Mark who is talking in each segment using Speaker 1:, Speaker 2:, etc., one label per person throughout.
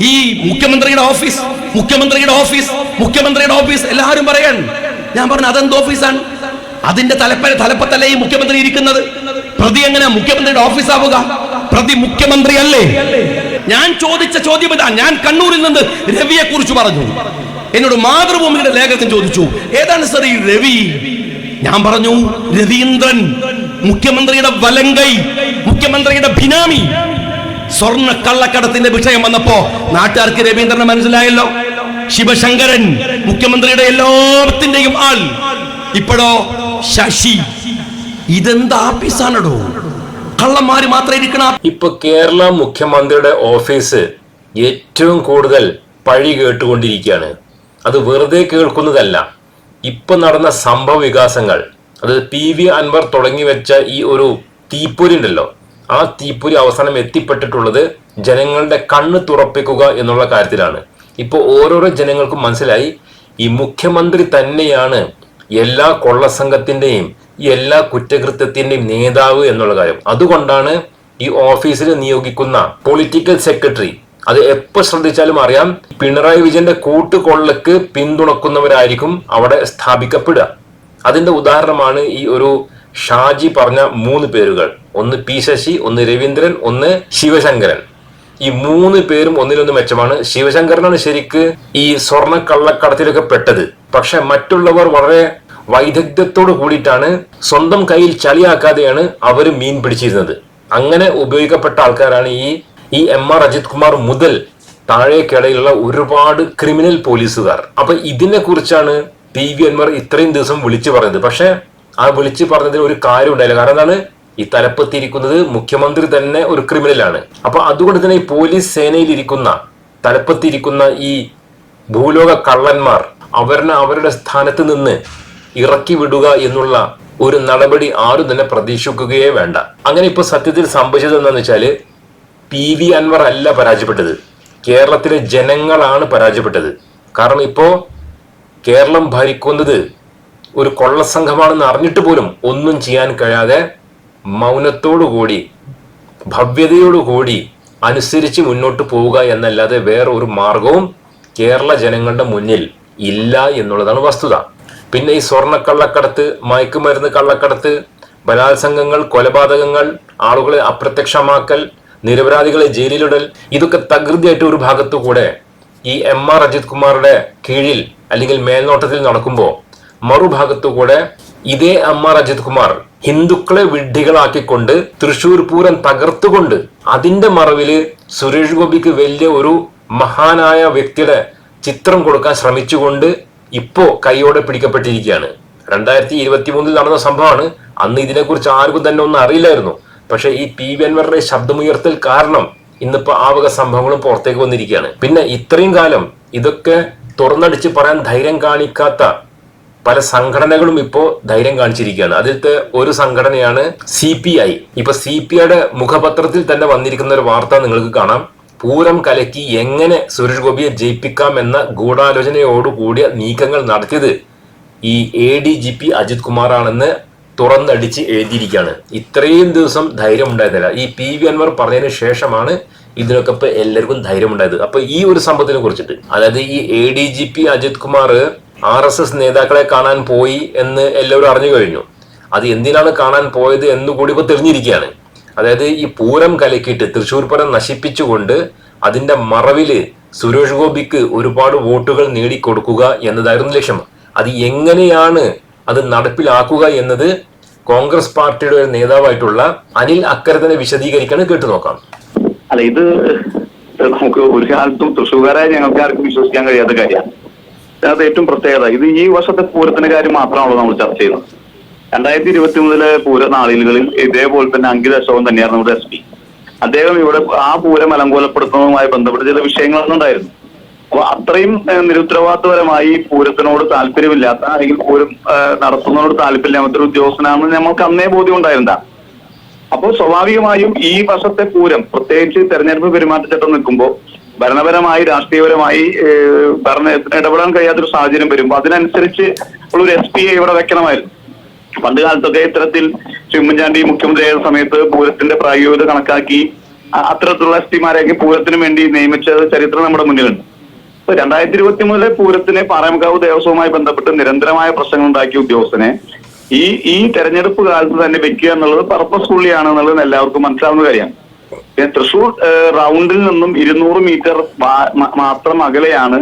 Speaker 1: ഈ മുഖ്യമന്ത്രിയുടെ ഓഫീസ് മുഖ്യമന്ത്രിയുടെ ഓഫീസ് മുഖ്യമന്ത്രിയുടെ ഓഫീസ് എല്ലാവരും പറയണം ഞാൻ പറഞ്ഞു അതെന്ത് ഓഫീസാണ്? അതിന്റെ തലപ്പ തലപ്പത്തല്ലേ ഈ മുഖ്യമന്ത്രി ഇരിക്കുന്നത്? പ്രതി എങ്ങനെ മുഖ്യമന്ത്രിയുടെ ഓഫീസാവുക? പ്രതി മുഖ്യമന്ത്രി അല്ലേ ഞാൻ ചോദിച്ച ചോദ്യം ഇതാ. ഞാൻ കണ്ണൂരിൽ നിന്ന് രവിയെ കുറിച്ച് പറഞ്ഞു. എന്നോട് മാതൃഭൂമിയുടെ ലേഖകൻ ചോദിച്ചു ഏതാണ് സർ ഈ രവി? ഞാൻ പറഞ്ഞു രവീന്ദ്രൻ മുഖ്യമന്ത്രിയുടെ വലങ്കൈ മുഖ്യമന്ത്രിയുടെ ബിനാമി. സ്വർണ കള്ളക്കടത്തിന്റെ വിഷയം വന്നപ്പോ നാട്ടുകാർക്ക് രവീന്ദ്രനെ മനസ്സിലായല്ലോ. ശിവശങ്കരൻ മുഖ്യമന്ത്രിയുടെ എല്ലാത്തിന്റെയും ആൾ. ഇപ്പോഴോ ശശി. ഇതെന്ത് ആഫീസാണടോ കള്ളന്മാര് മാത്രം ഇരിക്കണ
Speaker 2: ഇപ്പൊ കേരള മുഖ്യമന്ത്രിയുടെ ഓഫീസ് ഏറ്റവും കൂടുതൽ പഴി കേട്ടുകൊണ്ടിരിക്കുകയാണ്. അത് വെറുതെ കേൾക്കുന്നതല്ല. ഇപ്പൊ നടന്ന സംഭവ വികാസങ്ങൾ. അത് പി വി അൻവർ തുടങ്ങി വെച്ച ഈ ഒരു തീപ്പൊരി ഉണ്ടല്ലോ. ആ തീപ്പൊരി അവസാനം എത്തിപ്പെട്ടിട്ടുള്ളത് ജനങ്ങളുടെ കണ്ണ് തുറപ്പിക്കുക എന്നുള്ള കാര്യത്തിലാണ്. ഇപ്പോൾ ഓരോരോ ജനങ്ങൾക്കും മനസ്സിലായി ഈ മുഖ്യമന്ത്രി തന്നെയാണ് എല്ലാ കൊള്ളസംഘത്തിന്റെയും എല്ലാ കുറ്റകൃത്യത്തിന്റെയും നേതാവ് എന്നുള്ള കാര്യം. അതുകൊണ്ടാണ് ഈ ഓഫീസിൽ നിയോഗിക്കുന്ന പൊളിറ്റിക്കൽ സെക്രട്ടറി അത് എപ്പോൾ ശ്രദ്ധിച്ചാലും അറിയാം പിണറായി വിജയന്റെ കൂട്ടുകൊള്ളക്ക് പിന്തുണക്കുന്നവരായിരിക്കും അവിടെ സ്ഥാപിക്കപ്പെടുക. അതിന്റെ ഉദാഹരണമാണ് ഈ ഒരു ഷാജി പറഞ്ഞ മൂന്ന് പേരുകൾ. ഒന്ന് പി ശശി ഒന്ന് രവീന്ദ്രൻ ഒന്ന് ശിവശങ്കരൻ. ഈ മൂന്ന് പേരും ഒന്നിനൊന്ന് മെച്ചമാണ്. ശിവശങ്കരനാണ് ശരിക്ക് ഈ സ്വർണ കള്ളക്കടത്തിലൊക്കെ പെട്ടത്. പക്ഷെ മറ്റുള്ളവർ വളരെ വൈദഗ്ധ്യത്തോട് കൂടിയിട്ടാണ് സ്വന്തം കയ്യിൽ ചളിയാക്കാതെയാണ് അവർ മീൻ പിടിച്ചിരുന്നത്. അങ്ങനെ ഉപയോഗിക്കപ്പെട്ട ആൾക്കാരാണ് ഈ ഈ എം ആർ അജിത് കുമാർ മുതൽ താഴേക്കിടയിലുള്ള ഒരുപാട് ക്രിമിനൽ പോലീസുകാർ. അപ്പൊ ഇതിനെ കുറിച്ചാണ് പി വി ഇത്രയും ദിവസം വിളിച്ചു പറഞ്ഞത്. പക്ഷെ ആ വിളിച്ചു പറഞ്ഞതിൽ ഒരു കാര്യം ഉണ്ടായില്ല. കാരണം എന്താണ്? ഈ തലപ്പത്തിരിക്കുന്നത് മുഖ്യമന്ത്രി തന്നെ ഒരു ക്രിമിനലാണ് അപ്പൊ അതുകൊണ്ട് തന്നെ ഈ പോലീസ് സേനയിലിരിക്കുന്ന തലപ്പത്തിരിക്കുന്ന ഈ ഭൂലോക കള്ളന്മാർ അവരെ അവരുടെ സ്ഥാനത്ത് നിന്ന് ഇറക്കി വിടുക എന്നുള്ള ഒരു നടപടി ആരും തന്നെ പ്രതീക്ഷിക്കുകയേ വേണ്ട. അങ്ങനെ ഇപ്പൊ സത്യത്തിൽ സംഭവിച്ചത് എന്താണെന്ന് വെച്ചാൽ പി വി അൻവർ അല്ല പരാജയപ്പെട്ടത്. കേരളത്തിലെ ജനങ്ങളാണ് പരാജയപ്പെട്ടത്. കാരണം ഇപ്പോ കേരളം ഭരിക്കുന്നത് ഒരു കൊള്ളസംഘമാണെന്ന് അറിഞ്ഞിട്ട് പോലും ഒന്നും ചെയ്യാൻ കഴിയാതെ മൗനത്തോടുകൂടി ഭവ്യതയോടുകൂടി അനുസരിച്ച് മുന്നോട്ട് പോവുക എന്നല്ലാതെ വേറെ ഒരു മാർഗവും കേരള ജനങ്ങളുടെ മുന്നിൽ ഇല്ല എന്നുള്ളതാണ് വസ്തുത. പിന്നെ ഈ സ്വർണ കള്ളക്കടത്ത് മയക്കുമരുന്ന് കള്ളക്കടത്ത് ബലാത്സംഗങ്ങൾ കൊലപാതകങ്ങൾ ആളുകളെ അപ്രത്യക്ഷമാക്കൽ നിരപരാധികളെ ജയിലിലിടൽ ഇതൊക്കെ തകൃതിയായിട്ട് ഒരു ഭാഗത്തു കൂടെ ഈ എം ആർ അജിത് കുമാറുടെ കീഴിൽ അല്ലെങ്കിൽ മേൽനോട്ടത്തിൽ നടക്കുമ്പോൾ മറുഭാഗത്തു കൂടെ ഇതേ അമ്മ രജിത് കുമാർ ഹിന്ദുക്കളെ വിഡ്ഢികളാക്കിക്കൊണ്ട് തൃശൂർ പൂരം തകർത്തുകൊണ്ട് അതിന്റെ മറവിൽ സുരേഷ് ഗോപിക്ക് വലിയ ഒരു മഹാനായ വ്യക്തിയുടെ ചിത്രം കൊടുക്കാൻ ശ്രമിച്ചുകൊണ്ട് ഇപ്പോ കൈയോടെ പിടിക്കപ്പെട്ടിരിക്കുകയാണ്. രണ്ടായിരത്തി ഇരുപത്തി മൂന്നിൽ നടന്ന സംഭവമാണ്. അന്ന് ഇതിനെക്കുറിച്ച് ആർക്കും തന്നെ ഒന്നും അറിയില്ലായിരുന്നു. പക്ഷെ ഈ പി വി അൻവറിന്റെ ശബ്ദമുയർത്തൽ കാരണം ഇന്നിപ്പോ ആ വക സംഭവങ്ങളും പുറത്തേക്ക് വന്നിരിക്കുകയാണ്. പിന്നെ ഇത്രയും കാലം ഇതൊക്കെ തുറന്നടിച്ച് പറയാൻ ധൈര്യം കാണിക്കാത്ത പല സംഘടനകളും ഇപ്പോ ധൈര്യം കാണിച്ചിരിക്കുകയാണ്. അതിലത്തെ ഒരു സംഘടനയാണ് സി പി ഐ. ഇപ്പൊ സി പി ഐയുടെ മുഖപത്രത്തിൽ തന്നെ വന്നിരിക്കുന്ന ഒരു വാർത്ത നിങ്ങൾക്ക് കാണാം. പൂരം കലക്കി എങ്ങനെ സുരേഷ് ഗോപിയെ ജയിപ്പിക്കാം എന്ന ഗൂഢാലോചനയോടുകൂടിയ നീക്കങ്ങൾ നടത്തിയത് ഈ A D G P Ajith കുമാറാണെന്ന് തുറന്നടിച്ച് എഴുതിയിരിക്കുകയാണ്. ഇത്രയും ദിവസം ധൈര്യം ഉണ്ടായിരുന്നില്ല ഈ പി വി അൻവർ പറഞ്ഞതിന് ശേഷമാണ് ഇതിനൊക്കെ ഇപ്പൊ എല്ലാവർക്കും ധൈര്യം ഉണ്ടായത് അപ്പൊ ഈ ഒരു സംഭവത്തിനെ കുറിച്ചിട്ട്. അതായത് ഈ A D G P Ajith Kumar R S S നേതാക്കളെ കാണാൻ പോയി എന്ന് എല്ലാവരും അറിഞ്ഞു കഴിഞ്ഞു. അത് എന്തിനാണ് കാണാൻ പോയത് എന്ന് കൂടി ഇപ്പോൾ തെളിഞ്ഞിരിക്കുകയാണ്. അതായത് ഈ പൂരം കലക്കിയിട്ട് തൃശ്ശൂർ പൂരം നശിപ്പിച്ചുകൊണ്ട് അതിന്റെ മറവിൽ സുരേഷ് ഗോപിക്ക് ഒരുപാട് വോട്ടുകൾ നേടിക്കൊടുക്കുക എന്നതായിരുന്നു ലക്ഷ്യം. അത് എങ്ങനെയാണ് അത് നടപ്പിലാക്കുക എന്നത് കോൺഗ്രസ് പാർട്ടിയുടെ ഒരു നേതാവായിട്ടുള്ള അനിൽ അക്കരത്തിനെ വിശദീകരിക്കാൻ കേട്ടു നോക്കാം.
Speaker 3: അല്ല ഇത് നമുക്ക് ഒരു കാലത്തും തൃശ്ശൂർക്കാരായ ഞങ്ങൾക്ക് ആർക്കും വിശ്വസിക്കാൻ കഴിയാത്ത കാര്യമാണ്. അത് ഏറ്റവും പ്രത്യേകത ഇത് ഈ വർഷത്തെ പൂരത്തിന്റെ കാര്യം മാത്രമാണല്ലോ നമ്മൾ ചർച്ച ചെയ്യുന്നത്. രണ്ടായിരത്തി ഇരുപത്തി മൂന്നിലെ പൂര നാളിലുകളിൽ ഇതേപോലെ തന്നെ അങ്കിത അശോകൻ തന്നെയായിരുന്നു നമ്മുടെ എസ് പി അദ്ദേഹം ഇവിടെ ആ പൂരം അലങ്കോലപ്പെടുത്തുന്നതുമായി ബന്ധപ്പെട്ട് ചില വിഷയങ്ങളൊന്നും ഉണ്ടായിരുന്നു. അപ്പൊ അത്രയും ഏഹ്, നിരുത്തരവാദിത്തപരമായി പൂരത്തിനോട് താല്പര്യമില്ലാത്ത അല്ലെങ്കിൽ പൂരം നടത്തുന്നതിനോട് താല്പര്യമില്ലാത്ത ഒരു ഉദ്യോഗസ്ഥനാണെന്ന് നമ്മൾക്ക് അന്നേ ബോധ്യം ഉണ്ടായിരുന്ന അപ്പോൾ സ്വാഭാവികമായും ഈ വർഷത്തെ പൂരം പ്രത്യേകിച്ച് തെരഞ്ഞെടുപ്പ് പെരുമാറ്റച്ചട്ടം നിൽക്കുമ്പോൾ ഭരണപരമായി രാഷ്ട്രീയപരമായി ഭരണത്തിന് ഇടപെടാൻ കഴിയാത്തൊരു സാഹചര്യം വരുമ്പോൾ അതിനനുസരിച്ച് ഉള്ളൊരു എസ് പി ഇവിടെ വെക്കണമായിരുന്നു. പണ്ട് കാലത്തൊക്കെ ഇത്തരത്തിൽ ശ്രീ ഉമ്മൻചാണ്ടി മുഖ്യമന്ത്രിയായ സമയത്ത് പൂരത്തിന്റെ പ്രായോഗികത കണക്കാക്കി അത്തരത്തിലുള്ള എസ് പിമാരെയൊക്കെ പൂരത്തിന് വേണ്ടി നിയമിച്ച ചരിത്രം നമ്മുടെ മുന്നിലുണ്ട്. രണ്ടായിരത്തി ഇരുപത്തി മൂന്നിലെ പൂരത്തിന് പാറമക്കാവ് ദേവസ്വവുമായി ബന്ധപ്പെട്ട് നിരന്തരമായ പ്രശ്നങ്ങൾ ഉണ്ടാക്കിയ ഉദ്യോഗസ്ഥനെ ഈ ഈ തെരഞ്ഞെടുപ്പ് കാലത്ത് തന്നെ വെക്കുക എന്നുള്ളത് പർപ്പസ് ഫുള്ളിയാണെന്നുള്ളത് എല്ലാവർക്കും മനസ്സിലാവുന്ന കാര്യമാണ്. തൃശൂർ റൗണ്ടിൽ നിന്നും ഇരുന്നൂറ് മീറ്റർ മാത്രം അകലെയാണ്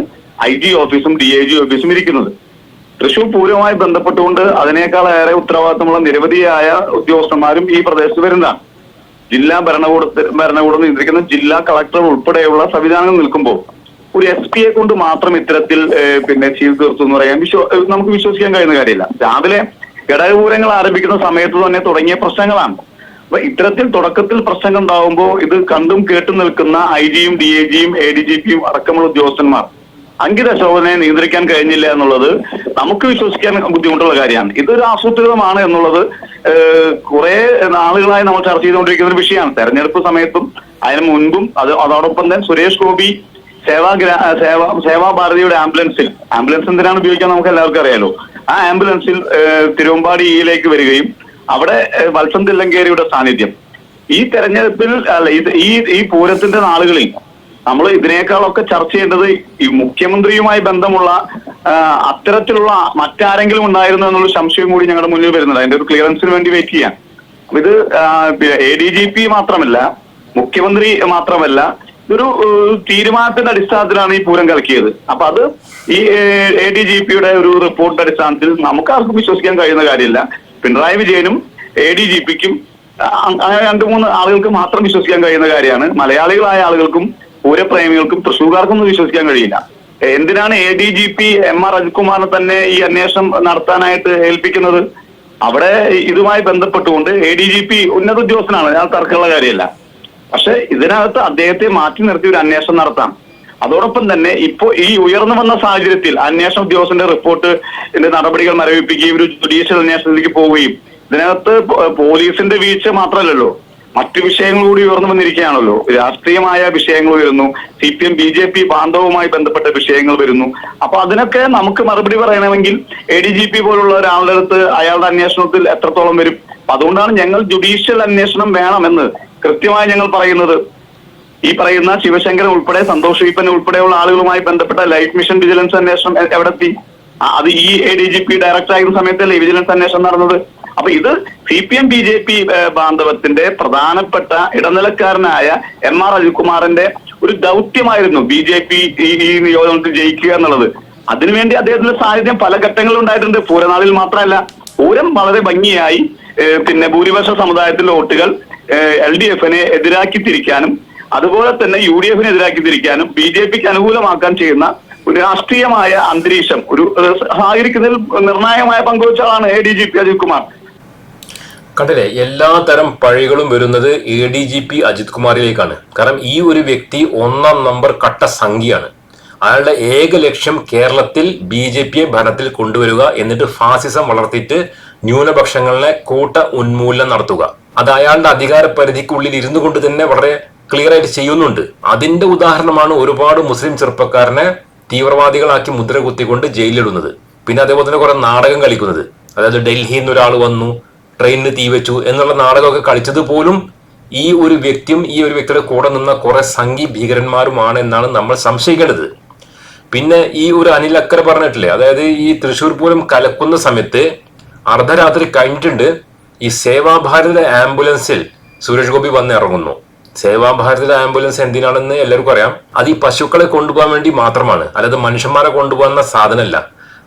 Speaker 3: ഐ ജി ഓഫീസും ഡി ഐ ജി ഓഫീസും ഇരിക്കുന്നത്. തൃശൂർ പൂരവുമായി ബന്ധപ്പെട്ടുകൊണ്ട് അതിനേക്കാൾ ഏറെ ഉത്തരവാദിത്തമുള്ള നിരവധിയായ ഉദ്യോഗസ്ഥന്മാരും ഈ പ്രദേശത്ത് വരുന്നതാണ്. ജില്ലാ ഭരണകൂടത്തിൽ ഭരണകൂടം നിയന്ത്രിക്കുന്ന ജില്ലാ കളക്ടർ ഉൾപ്പെടെയുള്ള സംവിധാനങ്ങൾ നിൽക്കുമ്പോൾ ഒരു എസ് പിയെ കൊണ്ട് മാത്രം ഇത്തരത്തിൽ പിന്നെ ചെയ്തു തീർത്തു എന്ന് പറയാൻ വിശ്വ നമുക്ക് വിശ്വസിക്കാൻ കഴിയുന്ന കാര്യമില്ല. രാവിലെ ഘടകപൂരങ്ങൾ ആരംഭിക്കുന്ന സമയത്ത് തന്നെ തുടങ്ങിയ പ്രശ്നങ്ങളാണ്. അപ്പൊ ഇത്തരത്തിൽ തുടക്കത്തിൽ പ്രശ്നങ്ങൾ ഉണ്ടാവുമ്പോൾ ഇത് കണ്ടും കേട്ടു നിൽക്കുന്ന ഐ ജിയും ഡി എ ജിയും എ ഡി ജി പിയും അടക്കമുള്ള ഉദ്യോഗസ്ഥന്മാർ അങ്കിത ശോഭനയെ നിയന്ത്രിക്കാൻ കഴിഞ്ഞില്ല എന്നുള്ളത് നമുക്ക് വിശ്വസിക്കാൻ ബുദ്ധിമുട്ടുള്ള കാര്യമാണ്. ഇതൊരു ആസൂത്രിതമാണ് എന്നുള്ളത് കുറെ നാളുകളായി നമ്മൾ ചർച്ച ചെയ്തുകൊണ്ടിരിക്കുന്ന ഒരു വിഷയമാണ്. തെരഞ്ഞെടുപ്പ് സമയത്തും അതിന് മുൻപും അത് അതോടൊപ്പം തന്നെ സുരേഷ് ഗോപി സേവാ ഗ്രാ സേവ ഭാരതിയുടെ ആംബുലൻസിൽ ആംബുലൻസ് എന്തിനാണ് ഉപയോഗിക്കാൻ നമുക്ക് എല്ലാവർക്കും അറിയാലോ? ആ ആംബുലൻസിൽ തിരുവമ്പാടിയിലേക്ക് വരികയും അവിടെ വത്സം തില്ലങ്കേരിയുടെ സാന്നിധ്യം. ഈ തെരഞ്ഞെടുപ്പിൽ അല്ല ഇത് ഈ ഈ പൂരത്തിന്റെ നാളുകളിൽ നമ്മൾ ഇതിനേക്കാളൊക്കെ ചർച്ച ചെയ്യേണ്ടത് ഈ മുഖ്യമന്ത്രിയുമായി ബന്ധമുള്ള അത്തരത്തിലുള്ള മറ്റാരെങ്കിലും ഉണ്ടായിരുന്നു എന്നുള്ള സംശയം കൂടി ഞങ്ങളുടെ മുന്നിൽ വരുന്നുണ്ട്. അതിന്റെ ഒരു ക്ലിയറൻസിന് വേണ്ടി വെയിറ്റ് ചെയ്യാൻ ഇത് എ ഡി ജി പി മാത്രമല്ല മുഖ്യമന്ത്രി മാത്രമല്ല ഇതൊരു തീരുമാനത്തിന്റെ അടിസ്ഥാനത്തിലാണ് ഈ പൂരം കലക്കിയത്. അപ്പൊ അത് ഈ എ ഡി ജി പിയുടെ ഒരു റിപ്പോർട്ടിന്റെ അടിസ്ഥാനത്തിൽ നമുക്ക് ആർക്കും വിശ്വസിക്കാൻ കഴിയുന്ന കാര്യമില്ല. പിണറായി വിജയനും എ ഡി ജി പിക്കും അങ്ങനെ രണ്ടു മൂന്ന് ആളുകൾക്ക് മാത്രം വിശ്വസിക്കാൻ കഴിയുന്ന കാര്യമാണ്. മലയാളികളായ ആളുകൾക്കും പൂരപ്രേമികൾക്കും തൃശ്ശൂർക്കാർക്കും ഒന്നും വിശ്വസിക്കാൻ കഴിയില്ല. എന്തിനാണ് A D G P M R അജിത്കുമാറിനെ തന്നെ ഈ അന്വേഷണം നടത്താനായിട്ട് ഏൽപ്പിക്കുന്നത്? അവിടെ ഇതുമായി ബന്ധപ്പെട്ടുകൊണ്ട് എ ഡി ജി പി ഉന്നത ഉദ്യോഗസ്ഥനാണ്. ഞാൻ തർക്കമുള്ള കാര്യമല്ല. പക്ഷെ ഇതിനകത്ത് അദ്ദേഹത്തെ മാറ്റി നിർത്തി ഒരു അന്വേഷണം നടത്താം. അതോടൊപ്പം തന്നെ ഇപ്പോ ഈ ഉയർന്നു വന്ന സാഹചര്യത്തിൽ അന്വേഷണ ഉദ്യോഗസ്ഥന്റെ റിപ്പോർട്ട് നടപടികൾ മരവിപ്പിക്കുകയും ഒരു ജുഡീഷ്യൽ അന്വേഷണത്തിലേക്ക് പോവുകയും ഇതിനകത്ത് പോലീസിന്റെ വീഴ്ച മാത്രമല്ലല്ലോ. മറ്റു വിഷയങ്ങൾ കൂടി ഉയർന്നു വന്നിരിക്കുകയാണല്ലോ. രാഷ്ട്രീയമായ വിഷയങ്ങൾ വരുന്നു C P M B J P ബാന്ധവുമായി ബന്ധപ്പെട്ട വിഷയങ്ങൾ വരുന്നു. അപ്പൊ അതിനൊക്കെ നമുക്ക് മറുപടി പറയണമെങ്കിൽ എ ഡി ജി പി പോലുള്ള ഒരാളുടെ അടുത്ത് അയാളുടെ അന്വേഷണത്തിൽ എത്രത്തോളം വരും? അതുകൊണ്ടാണ് ഞങ്ങൾ ജുഡീഷ്യൽ അന്വേഷണം വേണമെന്ന് കൃത്യമായി ഞങ്ങൾ പറയുന്നത്. ഈ പറയുന്ന ശിവശങ്കരൻ ഉൾപ്പെടെ സന്തോഷ് ഈപ്പൻ ഉൾപ്പെടെയുള്ള ആളുകളുമായി ബന്ധപ്പെട്ട ലൈഫ് മിഷൻ വിജിലൻസ് അന്വേഷണം എവിടെ എത്തി അത് ഈ A D G P director ആയിരുന്ന സമയത്തല്ലേ വിജിലൻസ് അന്വേഷണം നടന്നത്? അപ്പൊ ഇത് C P M B J P ബാന്ധവത്തിന്റെ പ്രധാനപ്പെട്ട ഇടനിലക്കാരനായ എം ആർ അജിത്കുമാറിന്റെ ഒരു ദൗത്യമായിരുന്നു ബി ജെ പി ഈ നിയോജനത്തിൽ ജയിക്കുക എന്നുള്ളത്. അതിനുവേണ്ടി അദ്ദേഹത്തിന്റെ സാന്നിധ്യം പല ഘട്ടങ്ങളിൽ ഉണ്ടായിട്ടുണ്ട്. പൂരനാളിൽ മാത്രമല്ല പൂരം വളരെ ഭംഗിയായി പിന്നെ ഭൂരിപക്ഷ സമുദായത്തിലെ വോട്ടുകൾ എൽ ഡി എഫിനെ എതിരാക്കി തിരിക്കാനും അതുപോലെ തന്നെ യു ഡി എഫിനെ എതിരാക്കി തിരിക്കാനും ബി ജെ പിക്ക് അനുകൂലമാക്കാൻ ചെയ്യുന്ന ഒരു രാഷ്ട്രീയമായ അന്തരീക്ഷം ഒരു സഹകരിക്കുന്നതിൽ നിർണായകമായ പങ്കുവച്ച ആളാണ് A D G P Ajith Kumar.
Speaker 2: കണ്ടില്ലേ? എല്ലാ തരം പഴികളും വരുന്നത് A D G P Ajith കുമാറിലേക്കാണ്. കാരണം ഈ ഒരു വ്യക്തി ഒന്നാം നമ്പർ കട്ട സംഖ്യയാണ്. അയാളുടെ ഏക ലക്ഷ്യം കേരളത്തിൽ ബി ജെ പിയെ ഭരണത്തിൽ കൊണ്ടുവരിക എന്നിട്ട് ഫാസിസം വളർത്തിയിട്ട് ന്യൂനപക്ഷങ്ങളിലെ കൂട്ട ഉന്മൂലനം നടത്തുക. അത് അയാളുടെ അധികാര പരിധിക്കുള്ളിൽ ഇരുന്നു കൊണ്ട് തന്നെ വളരെ ക്ലിയർ ആയിട്ട് ചെയ്യുന്നുണ്ട്. അതിന്റെ ഉദാഹരണമാണ് ഒരുപാട് മുസ്ലിം ചെറുപ്പക്കാരനെ തീവ്രവാദികളാക്കി മുദ്ര കുത്തിക്കൊണ്ട് ജയിലിലിടുന്നത്. പിന്നെ അതേപോലെ തന്നെ കുറെ നാടകം കളിക്കുന്നത്. അതായത് ഡൽഹിയിൽ നിന്ന് ഒരാൾ വന്നു ട്രെയിനിന് തീ വെച്ചു എന്നുള്ള നാടകമൊക്കെ കളിച്ചത് പോലും ഈ ഒരു വ്യക്തിയും ഈ ഒരു വ്യക്തിയുടെ കൂടെ നിന്ന കുറെ സംഘി ഭീകരന്മാരുമാണ് എന്നാണ് നമ്മൾ സംശയിക്കേണ്ടത്. പിന്നെ ഈ ഒരു അനിൽ അക്കര പറഞ്ഞിട്ടില്ലേ? അതായത് ഈ തൃശ്ശൂർ പൂരം കലക്കുന്ന സമയത്ത് അർദ്ധരാത്രി കഴിഞ്ഞിട്ടുണ്ട്. ഈ സേവാഭാരതിയുടെ ആംബുലൻസിൽ സുരേഷ് ഗോപി വന്ന് ഇറങ്ങുന്നു സേവാഭാരതിയുടെ ആംബുലൻസ് എന്തിനാണെന്ന് എല്ലാവർക്കും അറിയാം. അത് ഈ പശുക്കളെ കൊണ്ടുപോകാൻ വേണ്ടി മാത്രമാണ്. അല്ലാതെ മനുഷ്യന്മാരെ കൊണ്ടുപോകുന്ന സാധനമല്ല.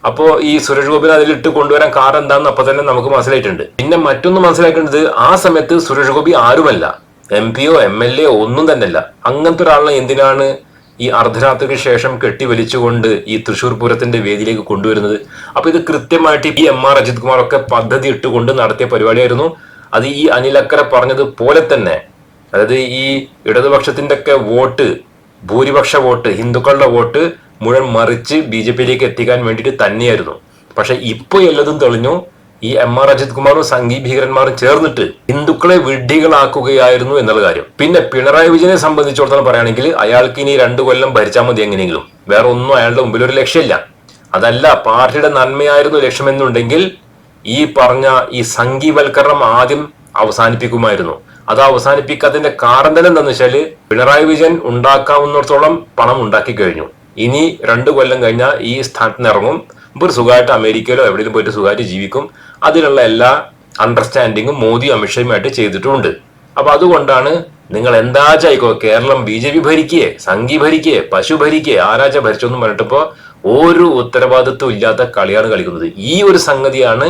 Speaker 2: അപ്പോ ഈ സുരേഷ് ഗോപിനെ അതിലിട്ട് കൊണ്ടുവരാൻ കാരണം എന്താണെന്ന് അപ്പൊ തന്നെ നമുക്ക് മനസ്സിലായിട്ടുണ്ട്. പിന്നെ മറ്റൊന്ന് മനസ്സിലാക്കേണ്ടത് ആ സമയത്ത് സുരേഷ് ഗോപി ആരുമല്ല. എം പിയോ എം എൽ എ ഒന്നും തന്നെയല്ല. അങ്ങനത്തെ ഒരാളിനെ എന്തിനാണ് ഈ അർദ്ധരാത്രിക്ക് ശേഷം കെട്ടി വലിച്ചുകൊണ്ട് ഈ തൃശൂർ പൂരത്തിന്റെ വേദിയിലേക്ക് കൊണ്ടുവരുന്നത്. അപ്പൊ ഇത് കൃത്യമായിട്ട് ഈ എം ആർ അജിത് കുമാർ ഒക്കെ പദ്ധതി ഇട്ടുകൊണ്ട് നടത്തിയ പരിപാടിയായിരുന്നു. അത് ഈ അനിലക്കര പറഞ്ഞത് പോലെ തന്നെ അതായത് ഈ ഇടതുപക്ഷത്തിന്റെ ഒക്കെ വോട്ട് ഭൂരിപക്ഷ വോട്ട് ഹിന്ദുക്കളുടെ വോട്ട് മുഴുവൻ മറിച്ച് ബി ജെ പിയിലേക്ക് എത്തിക്കാൻ വേണ്ടിയിട്ട് തന്നെയായിരുന്നു. പക്ഷെ ഇപ്പൊ എല്ലതും തെളിഞ്ഞു. ഈ എം ആർ അജിത് കുമാറും സംഘീ ഭീകരന്മാരും ചേർന്നിട്ട് ഹിന്ദുക്കളെ വിഡ്ഢികളാക്കുകയായിരുന്നു എന്നുള്ള കാര്യം. പിന്നെ പിണറായി വിജയനെ സംബന്ധിച്ചിടത്തോളം പറയുകയാണെങ്കിൽ അയാൾക്ക് ഇനി രണ്ടു കൊല്ലം ഭരിച്ചാൽ മതി എങ്ങനെയെങ്കിലും. വേറെ ഒന്നും അയാളുടെ മുമ്പിൽ ഒരു ലക്ഷ്യമില്ല. അതല്ല പാർട്ടിയുടെ നന്മയായിരുന്നു ലക്ഷ്യമെന്നുണ്ടെങ്കിൽ ഈ പറഞ്ഞ ഈ സംഘീവൽക്കരണം ആദ്യം അവസാനിപ്പിക്കുമായിരുന്നു. അത് അവസാനിപ്പിക്കാത്തതിന്റെ കാരണം തന്നെ എന്താണെന്ന് വെച്ചാൽ പിണറായി വിജയൻ ഉണ്ടാക്കാവുന്നിടത്തോളം പണം ഉണ്ടാക്കി കഴിഞ്ഞു. ഇനി രണ്ടു കൊല്ലം കഴിഞ്ഞാൽ ഈ സ്ഥാനത്ത് നിന്ന് ഇറങ്ങും. ഇവർ സുഖമായിട്ട് അമേരിക്കയിലോ എവിടെയും പോയിട്ട് സുഖമായിട്ട് ജീവിക്കും. അതിനുള്ള എല്ലാ അണ്ടർസ്റ്റാൻഡിങ്ങും മോദി അമിത്ഷയുമായിട്ട് ചെയ്തിട്ടുമുണ്ട് അപ്പൊ അതുകൊണ്ടാണ് നിങ്ങൾ എന്താച്ചായിക്കോ കേരളം ബി ജെ പി ഭരിക്കേ സംഘി ഭരിക്കേ പശു ഭരിക്കേ ആരാച്ച ഭരിച്ചൊന്നും പറഞ്ഞിട്ടിപ്പോ ഒരു ഉത്തരവാദിത്വം ഇല്ലാത്ത കളിയാണ് കളിക്കുന്നത്. ഈ ഒരു സംഗതിയാണ്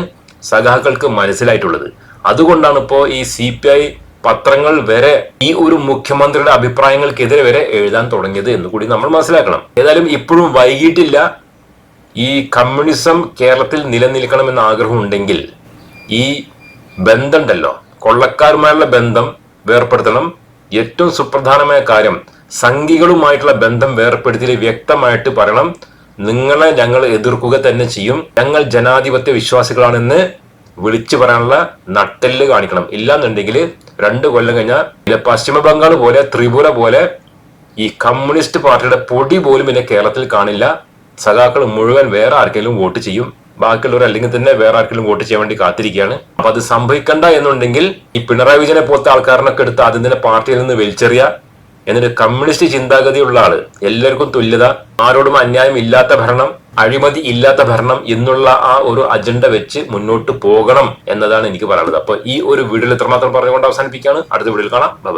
Speaker 2: സഖാക്കൾക്ക് മനസ്സിലായിട്ടുള്ളത്. അതുകൊണ്ടാണ് ഇപ്പോ ഈ സി പി ഐ പത്രങ്ങൾ വരെ ഈ ഒരു മുഖ്യമന്ത്രിയുടെ അഭിപ്രായങ്ങൾക്കെതിരെ വരെ എഴുതാൻ തുടങ്ങിയത് എന്ന് കൂടി നമ്മൾ മനസ്സിലാക്കണം. ഏതായാലും ഇപ്പോഴും വൈകിട്ടില്ല. ഈ കമ്മ്യൂണിസം കേരളത്തിൽ നിലനിൽക്കണമെന്ന് ആഗ്രഹമുണ്ടെങ്കിൽ ഈ ബന്ധമുണ്ടല്ലോ. കൊള്ളക്കാരുമായുള്ള ബന്ധം വേർപ്പെടുത്തണം. ഏറ്റവും സുപ്രധാനമായ കാര്യം സംഘികളുമായിട്ടുള്ള ബന്ധം വേർപ്പെടുത്തി വ്യക്തമായിട്ട് പറയണം. നിങ്ങളെ ഞങ്ങൾ എതിർക്കുക തന്നെ ചെയ്യും. ഞങ്ങൾ ജനാധിപത്യ വിശ്വാസികളാണെന്ന് വിളിച്ചു പറയാനുള്ള നട്ടെല്ല് കാണിക്കണം. ഇല്ലാന്നുണ്ടെങ്കിൽ രണ്ട് കൊല്ലം കഴിഞ്ഞാൽ പിന്നെ പശ്ചിമ ബംഗാൾ പോലെ ത്രിപുര പോലെ ഈ കമ്മ്യൂണിസ്റ്റ് പാർട്ടിയുടെ പൊടി പോലും പിന്നെ കേരളത്തിൽ കാണില്ല. സഖാക്കൾ മുഴുവൻ വേറെ ആർക്കെങ്കിലും വോട്ട് ചെയ്യും. ബാക്കിയുള്ളവർ അല്ലെങ്കിൽ തന്നെ വേറെ ആർക്കെങ്കിലും വോട്ട് ചെയ്യാൻ വേണ്ടി കാത്തിരിക്കുകയാണ്. അപ്പൊ അത് സംഭവിക്കണ്ട എന്നുണ്ടെങ്കിൽ ഈ പിണറായി വിജയനെ പോലത്തെ ആൾക്കാരനൊക്കെ എടുത്ത് ആദ്യം തന്നെ പാർട്ടിയിൽ നിന്ന് വലിച്ചെറിയ. എന്നൊരു കമ്മ്യൂണിസ്റ്റ് ചിന്താഗതിയുള്ള ആൾ. എല്ലാവർക്കും തുല്യത. ആരോടും അന്യായം ഇല്ലാത്ത ഭരണം അഴിമതി ഇല്ലാത്ത ഭരണം എന്നുള്ള ആ ഒരു അജണ്ട വെച്ച് മുന്നോട്ട് പോകണം എന്നതാണ് എനിക്ക് പറയാനുള്ളത്. അപ്പൊ ഈ ഒരു വീഡിയോ ഇത്രമാത്രം പറഞ്ഞുകൊണ്ട് അവസാനിപ്പിക്കുകയാണ്. അടുത്ത വീഡിയോയിൽ കാണാം. ബൈ